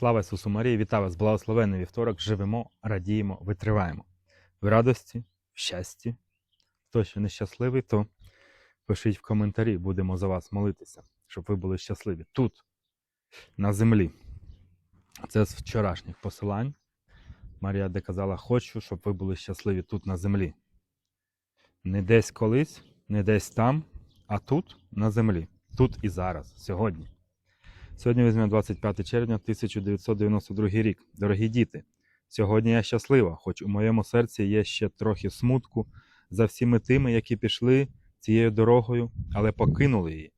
Слава Ісусу Марії, вітаю вас, благословенний вівторок. Живемо, радіємо, витриваємо. В радості, в щасті. Хто ще нещасливий, то пишіть в коментарі, будемо за вас молитися, щоб ви були щасливі. Тут, на землі. Це з вчорашніх посилань. Марія де казала, хочу, щоб ви були щасливі тут на землі. Не десь колись, не десь там, а тут, на землі. Тут і зараз, сьогодні. Сьогодні візьме 25 червня 1992 рік. Дорогі діти, сьогодні я щаслива, хоч у моєму серці є ще трохи смутку за всіми тими, які пішли цією дорогою, але покинули її.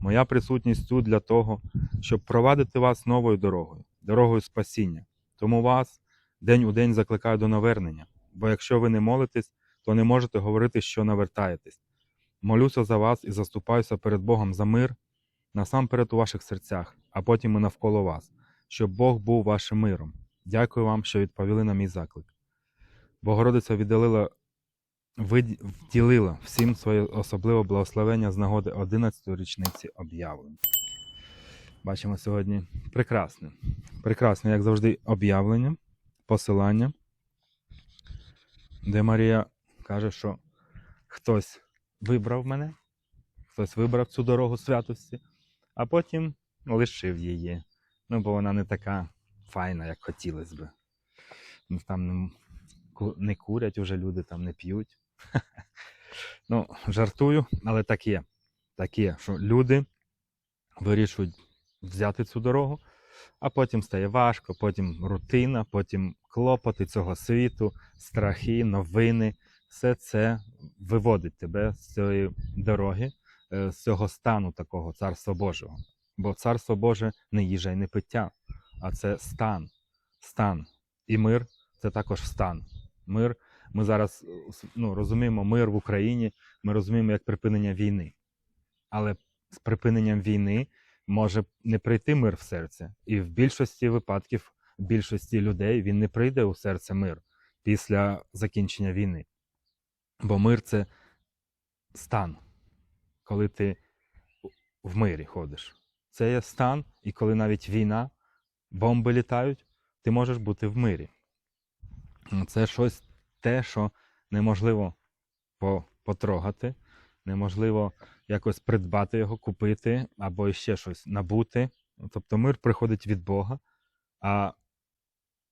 Моя присутність тут для того, щоб провадити вас новою дорогою, дорогою спасіння. Тому вас день у день закликаю до навернення, бо якщо ви не молитесь, то не можете говорити, що навертаєтесь. Молюся за вас і заступаюся перед Богом за мир, насамперед у ваших серцях, а потім і навколо вас, щоб Бог був вашим миром. Дякую вам, що відповіли на мій заклик. Богородиця віддалила, втілила всім своє особливе благословення з нагоди 11-ї річниці об'явлень. Бачимо сьогодні прекрасне. Прекрасне, як завжди, об'явлення, посилання, де Марія каже, що хтось вибрав мене, хтось вибрав цю дорогу святості, а потім лишив її. Ну, бо вона не така файна, як хотілося би. Ну, Там не, курять уже люди, там не п'ють. Ну, жартую, але так є. Так є, що люди вирішують взяти цю дорогу, а потім стає важко, потім рутина, потім клопоти цього світу, страхи, новини. Все це виводить тебе з цієї дороги, з цього стану такого царства Божого. Бо царство Боже не їжа і не пиття, а це стан. Стан. І мир це також стан. Мир. Ми зараз е, ну, розуміємо мир в Україні, ми розуміємо як припинення війни. Але з припиненням війни може не прийти мир в серце. І в більшості випадків, в більшості людей він не прийде у серце мир після закінчення війни. Бо мир це стан, коли ти в мирі ходиш. Це є стан, і коли навіть війна, бомби літають, ти можеш бути в мирі. Це щось те, що неможливо потрогати, неможливо якось придбати його, купити або ще щось набути. Тобто мир приходить від Бога, а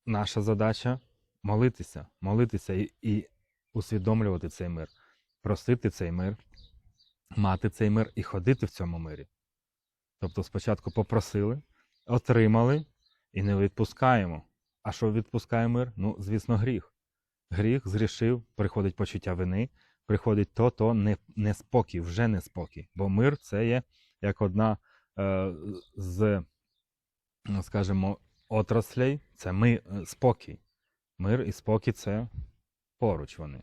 наша задача молитися, молитися і, і усвідомлювати цей мир, просити цей мир, мати цей мир і ходити в цьому мирі. Тобто спочатку попросили, отримали і не відпускаємо. А що відпускає мир? Ну, звісно, гріх. Гріх зрішив, приходить почуття вини, приходить то, то не, неспокій, вже неспокій. Бо мир це є як одна е, з, скажімо, отраслей, це ми, е, спокій. Мир і спокій це поруч вони.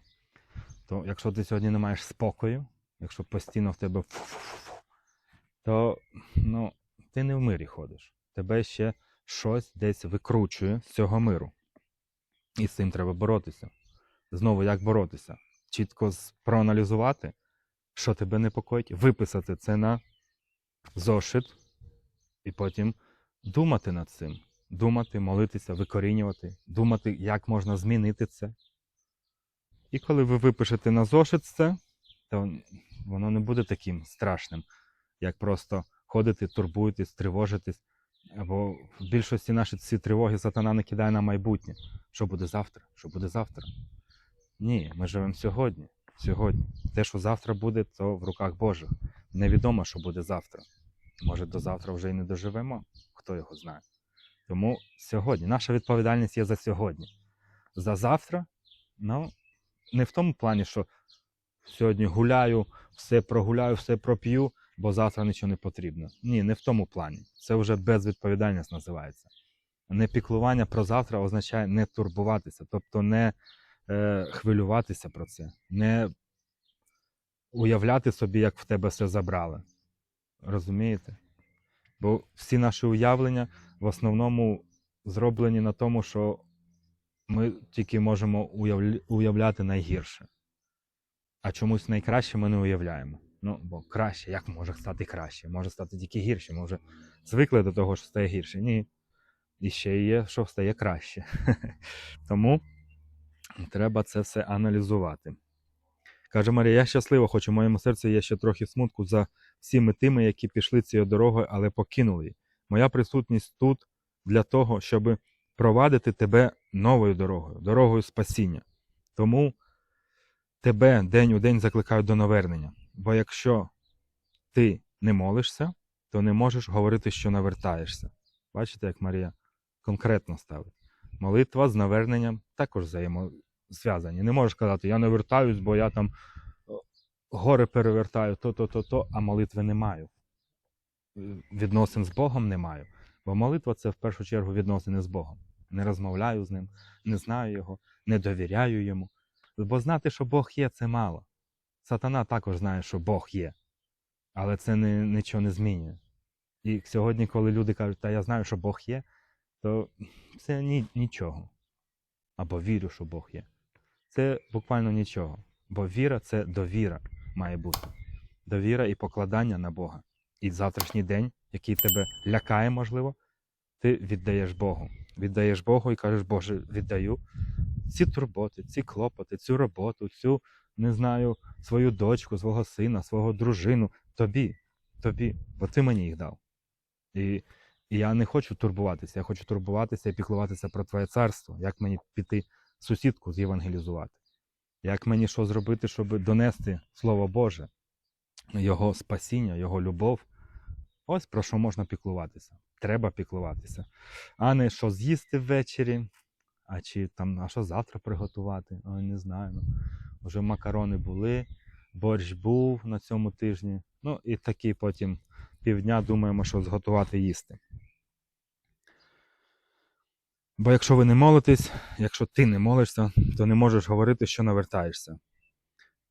То якщо ти сьогодні не маєш спокою, якщо постійно в тебе фу-фу-фу, то ну, ти не в мирі ходиш. Тебе ще щось десь викручує з цього миру. І з цим треба боротися. Знову як боротися? Чітко проаналізувати, що тебе непокоїть, виписати це на зошит, і потім думати над цим. Думати, молитися, викорінювати, думати, як можна змінити це. І коли ви випишете на зошит це, то воно не буде таким страшним, як просто ходити, турбуєтесь, тривожитись. Або в більшості наші ці тривоги сатана не кидає на майбутнє. Що буде завтра? Що буде завтра? Ні, ми живемо сьогодні. Сьогодні. Те, що завтра буде, то в руках Божих. Невідомо, що буде завтра. Може, до завтра вже і не доживемо, хто його знає. Тому сьогодні. Наша відповідальність є за сьогодні. За завтра, ну, не в тому плані, що сьогодні гуляю, все прогуляю, все проп'ю, бо завтра нічого не потрібно. Ні, не в тому плані. Це вже безвідповідальність називається. Не піклування про завтра означає не турбуватися, тобто не е, хвилюватися про це, не уявляти собі, як в тебе все забрали. Розумієте? Бо всі наші уявлення в основному зроблені на тому, що ми тільки можемо уявля- уявляти найгірше. А чомусь найкраще ми не уявляємо. Ну, бо краще, як може стати краще? Може стати тільки гірше. Ми вже звикли до того, що стає гірше. Ні. І ще є, що стає краще. Тому треба це все аналізувати. Каже Марія, я щаслива, хоч у моєму серці є ще трохи смутку за всіми тими, які пішли цією дорогою, але покинули її. Моя присутність тут для того, щоб провадити тебе новою дорогою, дорогою спасіння. Тому тебе день у день закликають до навернення. Бо якщо ти не молишся, то не можеш говорити, що навертаєшся. Бачите, як Марія конкретно ставить. Молитва з наверненням також взаємозв'язані. Не можеш казати, я не вертаюсь, бо я там гори перевертаю, то, то, то, то, а молитви не маю. Е, Відносин з Богом не маю. Бо молитва це в першу чергу відносини з Богом. Не розмовляю з ним, не знаю його, не довіряю йому. Бо знати, що Бог є, це мало. Сатана також знає, що Бог є, але це не, нічого не змінює. І сьогодні, коли люди кажуть, та я знаю, що Бог є, то це ні, нічого. Або вірю, що Бог є. Це буквально нічого. Бо віра це довіра має бути. Довіра і покладання на Бога. І завтрашній день, який тебе лякає, можливо, ти віддаєш Богу. Віддаєш Богу і кажеш, Боже, віддаю ці турботи, ці клопоти, цю роботу, цю, не знаю, свою дочку, свого сина, свого дружину. Тобі, тобі, бо ти мені їх дав. І, і я не хочу турбуватися, я хочу турбуватися і піклуватися про Твоє царство. Як мені піти сусідку зєвангелізувати? Як мені що зробити, щоб донести Слово Боже, Його спасіння, Його любов? Ось про що можна піклуватися. Треба піклуватися. А не що з'їсти ввечері, а чи там, а що завтра приготувати? Ой, не знаю. Ну, вже макарони були, борщ був на цьому тижні. Ну і такі потім півдня думаємо, що зготувати їсти. Бо якщо ви не молитесь, якщо ти не молишся, то не можеш говорити, що навертаєшся.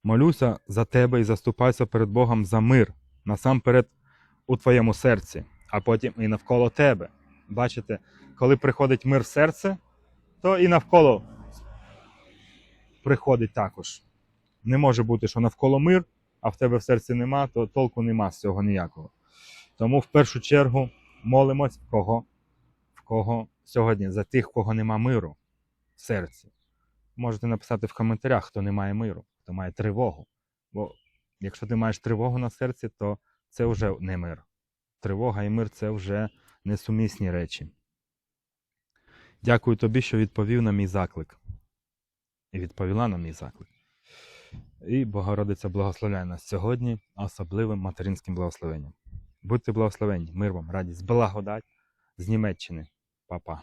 Молюся за тебе і заступайся перед Богом за мир, насамперед у твоєму серці, а потім і навколо тебе. Бачите, коли приходить мир в серце, то і навколо приходить також. Не може бути, що навколо мир, а в тебе в серці нема, то толку нема з цього ніякого. Тому в першу чергу молимось в кого, в кого сьогодні, за тих, в кого нема миру в серці. Можете написати в коментарях, хто не має миру, хто має тривогу. Бо якщо ти маєш тривогу на серці, то це вже не мир. Тривога і мир це вже несумісні речі. Дякую тобі, що відповів на мій заклик. І відповіла на мій заклик. І Богородиця благословляє нас сьогодні особливим материнським благословенням. Будьте благословені, мир вам, радість, благодать з Німеччини, Па-па.